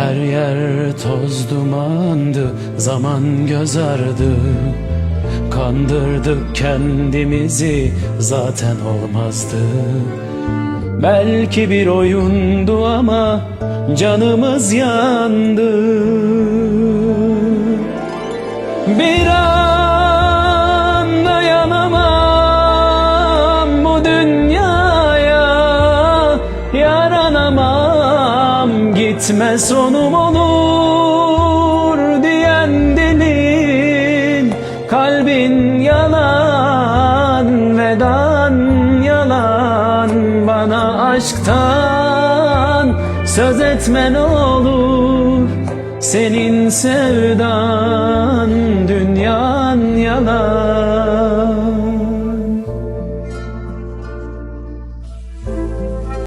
Her yer toz dumandı, zaman göz ardı. Kandırdık kendimizi, zaten olmazdı. Belki bir oyundu ama canımız yandı. Bir an gitme sonum olur diyen dilin Kalbin yalan vedan yalan. Bana aşktan söz etme ne olur Senin sevdan yalan